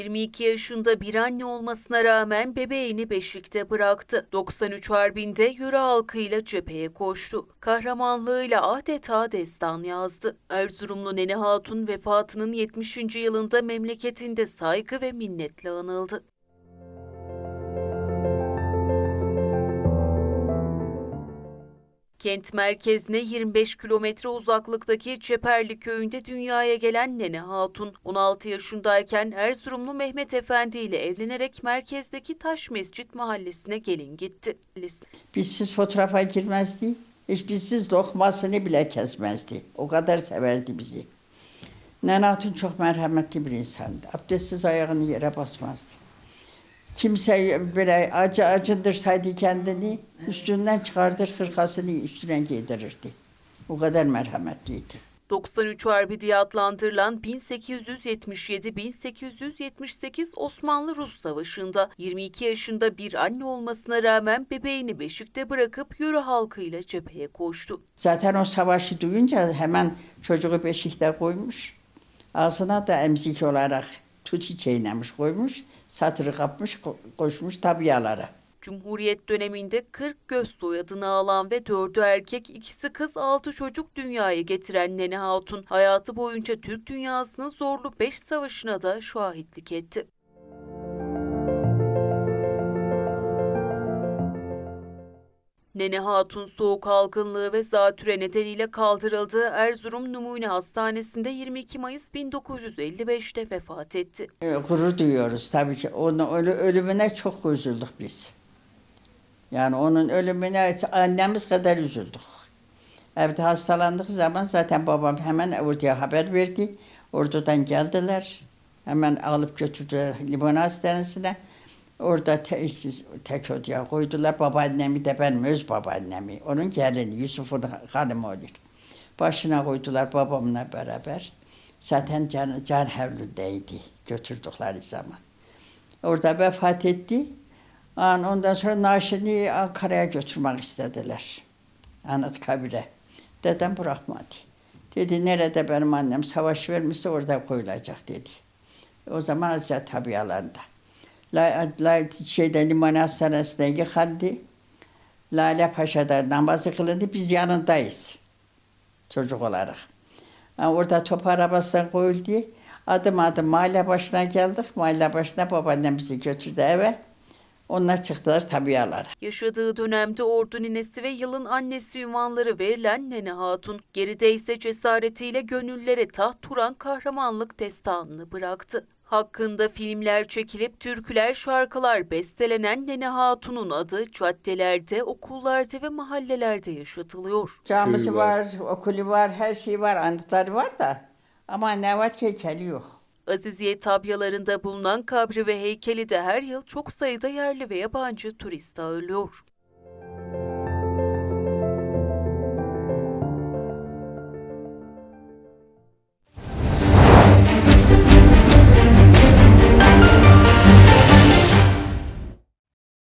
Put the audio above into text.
22 yaşında bir anne olmasına rağmen bebeğini beşikte bıraktı. 93 Harbi'nde yöre halkıyla cepheye koştu. Kahramanlığıyla adeta destan yazdı. Erzurumlu Nene Hatun vefatının 70. yılında memleketinde saygı ve minnetle anıldı. Kent merkezine 25 kilometre uzaklıktaki Çeperli köyünde dünyaya gelen Nene Hatun, 16 yaşındayken Erzurumlu Mehmet Efendi ile evlenerek merkezdeki Taş Mescit mahallesine gelin gitti. Bizsiz fotoğrafa girmezdi. Hiç bizsiz lokmasını bile kesmezdi. O kadar severdi bizi. Nene Hatun çok merhametli bir insandı. Abdestsiz ayağını yere basmazdı. Kimse böyle acı acındırsaydı kendini üstünden çıkardır hırkasını üstüne giydirirdi. O kadar merhametliydi. 93 Harbi diye adlandırılan 1877-1878 Osmanlı-Rus Savaşı'nda 22 yaşında bir anne olmasına rağmen bebeğini beşikte bırakıp yöre halkıyla cepheye koştu. Zaten o savaşı duyunca hemen çocuğu beşikte koymuş. Ağzına da emzik olarak tut çiçeğinemiş koymuş. Satırı kapmış ko- koşmuş tabiyalara. Cumhuriyet döneminde 40 göz soyadını alan ve 4'ü erkek, ikisi kız, 6 çocuk dünyaya getiren Nene Hatun, hayatı boyunca Türk dünyasının zorlu 5 savaşına da şahitlik etti. Nene Hatun soğuk algınlığı ve zatüre nedeniyle kaldırıldığı Erzurum Numune Hastanesi'nde 22 Mayıs 1955'te vefat etti. E, Gurur duyuyoruz tabii ki. Onun ölü- ölümüne çok üzüldük biz. Yani onun ölümüne annemiz kadar üzüldük. Evde hastalandık zaman zaten babam hemen orduya haber verdi. Ordudan geldiler. Hemen alıp götürdüler Limon Hastanesi'ne. Orada tək, tək ocağa qoydular. Babaannəmi də mənim öz babaannəmi. Onun gəlini Yusufun xanımı olur. Başına qoydular babamla bərabər. Zaten can, can həvlüdə idi götürdükləri zaman. Orada vəfat etdi. Ondan sonra naşini Ankara'ya götürmək istədilər. Anıtkabirə. Dedəm buraxmadı. Dedi, nerede benim annem savaş vermişse orada koyulacak dedi. O zaman Hazreti Tabiyalarında. La, la, şeyde liman hastanesine yıkandı. Lale Paşa'da namazı kılındı. Biz yanındayız. Çocuk olarak. Ha, orada top arabasından koyuldu. Adım adım mahalle başına geldik. Mahalle başına babaannem bizi götürdü eve. Onlar çıktılar tabialara. Yaşadığı dönemde ordu ninesi ve yılın annesi ünvanları verilen Nene Hatun, geride ise cesaretiyle gönüllere taht kuran kahramanlık destanını bıraktı. Hakkında filmler çekilip türküler, şarkılar bestelenen Nene Hatun'un adı caddelerde, okullarda ve mahallelerde yaşatılıyor. Camisi var. var. okulu var, her şey var, anıtları var da. Ama ne var ki heykeli yok. Aziziye tabyalarında bulunan kabri ve heykeli de her yıl çok sayıda yerli ve yabancı turist ağırlıyor.